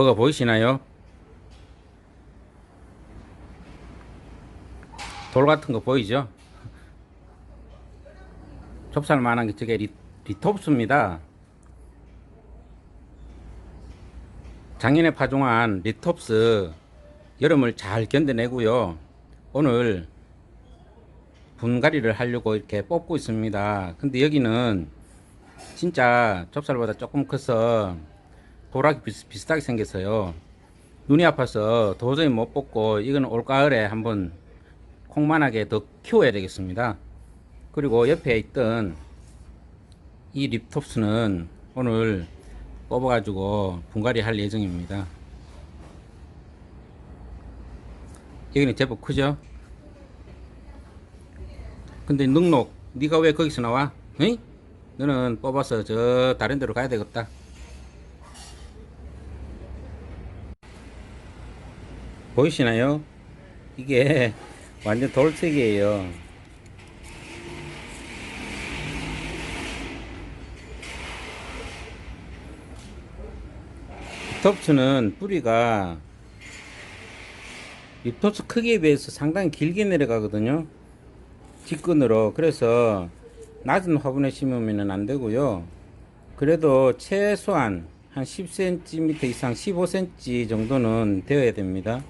버거 보이시나요? 돌 같은 거 보이죠? 좁쌀 만한 게 저게 리, 리톱스입니다. 작년에 파종한 리톱스 여름을 잘 견뎌내고요. 오늘 분갈이를 하려고 이렇게 뽑고 있습니다. 근데 여기는 진짜 좁쌀보다 조금 커서 도락이 비슷, 비슷하게 생겼어요. 눈이 아파서 도저히 못 뽑고 이건 올가을에 한번 콩만하게 더 키워야 되겠습니다. 그리고 옆에 있던 이 립톱스는 오늘 뽑아 가지고 분갈이 할 예정입니다. 여기는 제법 크죠? 근데 능록 네가 왜 거기서 나와? 응? 너는 뽑아서 저 다른 데로 가야 되겠다. 보이시나요? 이게 완전 돌색이에요. 립톱스는 뿌리가 립톱스 크기에 비해서 상당히 길게 내려가거든요. 뒷근으로. 그래서 낮은 화분에 심으면 안 되고요. 그래도 최소한 한 10cm 이상 15cm 정도는 되어야 됩니다.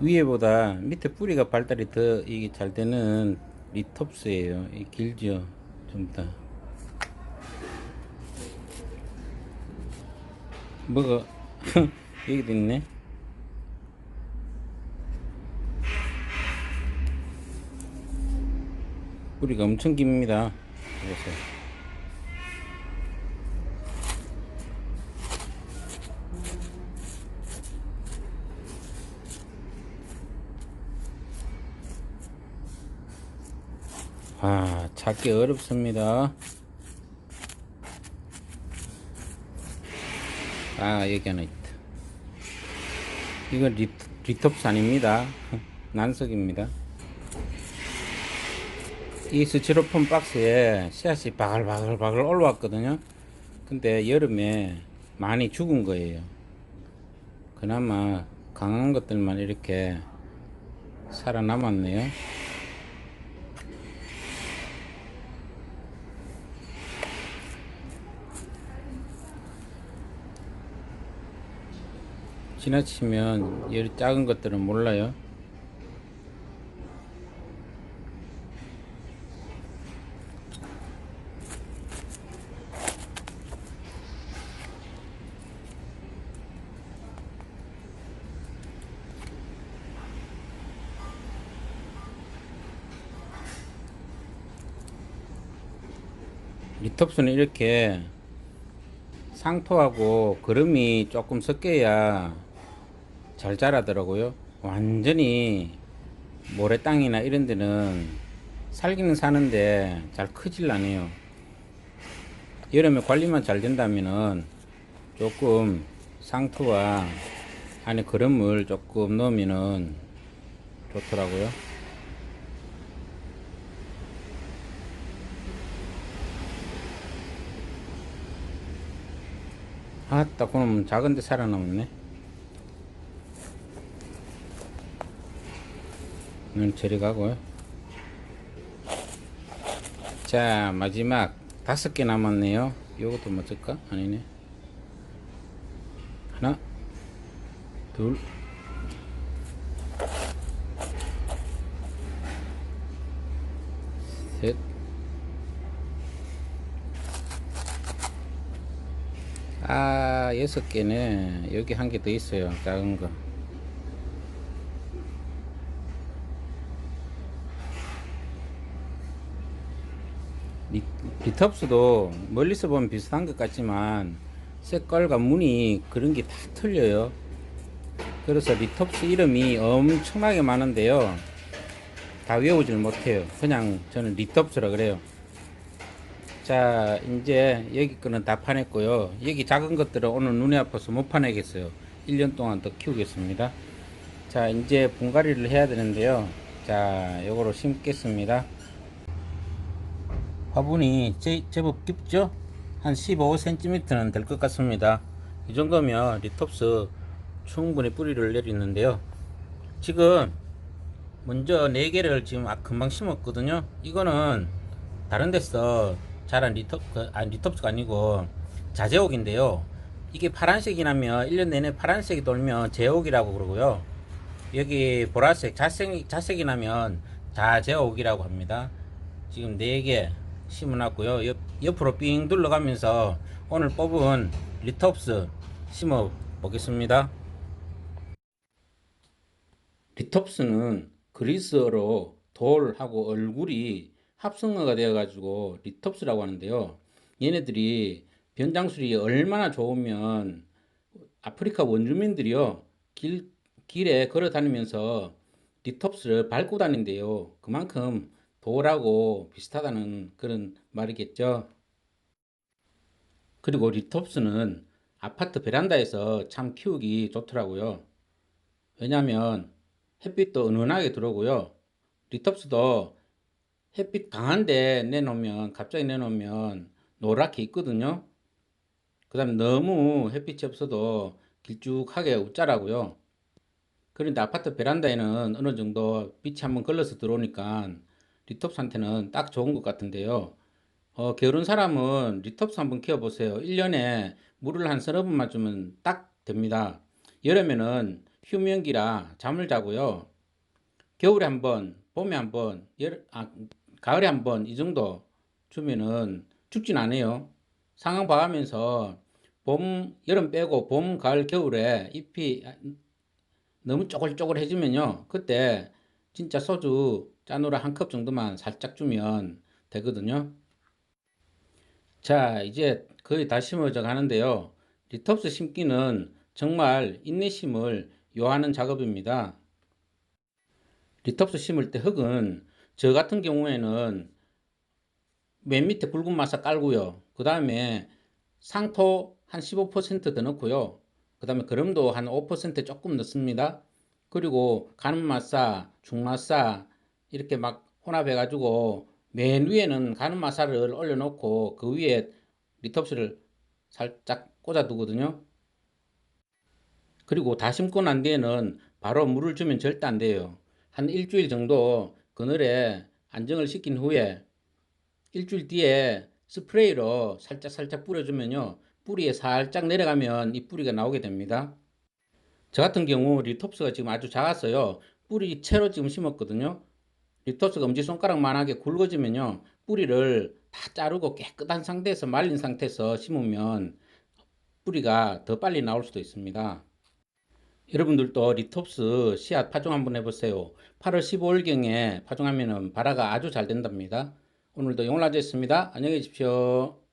위에보다 밑에 뿌리가 발달이 더 이게 잘 되는 리톱스예요. 이 길죠. 좀 더. 뭐가 여기도 있네. 뿌리가 엄청 깁니다. 그래서 아 찾기 어렵습니다. 아 여기 하나 있다. 이건 리, 리톱스 아닙니다. 난석입니다. 이 스티로폼 박스에 씨앗이 바글바글바글 올라왔거든요. 근데 여름에 많이 죽은 거예요. 그나마 강한 것들만 이렇게 살아남았네요. 지나치면 이 작은 것들은 몰라요. 리톱스는 이렇게 상토하고 거름이 조금 섞여야 잘 자라더라고요. 완전히 모래 땅이나 이런 데는 살기는 사는데 잘 크질 않아요. 여름에 관리만 잘 된다면은 조금 상토와 안에 거름을 조금 넣으면은 좋더라고요. 아따 그놈 작은데 살아남았네 는 저리 가고요 자 마지막 다섯 개 남았네요 요것도 맞을까? 아니네 하나 둘 셋, 아, 여섯 개네. 여기 한 개 더 있어요. 작은 거. 리, 리텁스도 멀리서 보면 비슷한 것 같지만 색깔과 무늬 그런 게 다 틀려요. 그래서 리텁스 이름이 엄청나게 많은데요. 다 외우질 못해요. 그냥 저는 리텁스라 그래요. 자 이제 여기 거는 다 파냈고요 여기 작은 것들은 오늘 눈이 아파서 못 파내겠어요 1년 동안 더 키우겠습니다 자 이제 분갈이를 해야 되는데요 자 요거로 심겠습니다 화분이 제, 제법 깊죠? 한 15cm는 될 것 같습니다. 이 정도면 리톱스 충분히 뿌리를 내리는데요. 지금 먼저 4개를 지금 아- 금방 심었거든요. 이거는 다른 데서 자란 리톱, 그, 아니 리톱스가 아니고 자제옥인데요. 이게 파란색이 나면 1년 내내 파란색이 돌면 제옥이라고 그러고요. 여기 보라색, 자색, 자색이 나면 자제옥이라고 합니다. 지금 4개 심어놨고요. 옆, 옆으로 삥 둘러가면서 오늘 뽑은 리톱스 심어 보겠습니다. 리톱스는 그리스어로 돌하고 얼굴이 합성어가 되어가지고 리톱스라고 하는데요. 얘네들이 변장술이 얼마나 좋으면 아프리카 원주민들이요 길 길에 걸어 다니면서 리톱스를 밟고 다닌대요. 그만큼 돌하고 비슷하다는 그런 말이겠죠. 그리고 리톱스는 아파트 베란다에서 참 키우기 좋더라고요. 왜냐하면 햇빛도 은은하게 들어오고요. 리톱스도 햇빛 강한데 내놓으면 갑자기 내놓으면 노랗게 있거든요. 그 다음에 너무 햇빛이 없어도 길쭉하게 웃자라고요. 그런데 아파트 베란다에는 어느 정도 빛이 한번 걸러서 들어오니까 리톱스한테는 딱 좋은 것 같은데요. 어, 게으른 사람은 리톱스 한번 키워보세요. 1년에 물을 한 서너 번만 주면 딱 됩니다. 여름에는 휴면기라 잠을 자고요. 겨울에 한 번, 봄에 한 번, 여, 아, 가을에 한 번 이 정도 주면은 죽진 않아요. 상황 봐가면서 봄, 여름 빼고 봄, 가을, 겨울에 잎이 너무 쪼글쪼글해지면요. 그때 진짜 소주 짜노라 한 컵 정도만 살짝 주면 되거든요. 자, 이제 거의 다 심어져 가는데요. 리톱스 심기는 정말 인내심을 요하는 작업입니다. 리톱스 심을 때 흙은 저 같은 경우에는 맨 밑에 굵은 마사 깔고요. 그 다음에 상토 한 15%더 넣고요. 그 다음에 거름도 한 5% 조금 넣습니다. 그리고 가는 마사, 중마사 이렇게 막 혼합해 가지고 맨 위에는 가는 마사를 올려놓고 그 위에 리톱스를 살짝 꽂아 두거든요. 그리고 다 심고 난 뒤에는 바로 물을 주면 절대 안 돼요. 한 일주일 정도 그늘에 안정을 시킨 후에 일주일 뒤에 스프레이로 살짝 살짝 뿌려주면요. 뿌리에 살짝 내려가면 이 뿌리가 나오게 됩니다. 저 같은 경우 리톱스가 지금 아주 작았어요. 뿌리 채로 지금 심었거든요. 리톱스가 엄지손가락만하게 굵어지면요. 뿌리를 다 자르고 깨끗한 상태에서 말린 상태에서 심으면 뿌리가 더 빨리 나올 수도 있습니다. 여러분들도 리톱스 씨앗 파종 한번 해보세요. 8월 15일경에 파종하면 발화가 아주 잘 된답니다. 오늘도 용라지였습니다. 안녕히 계십시오.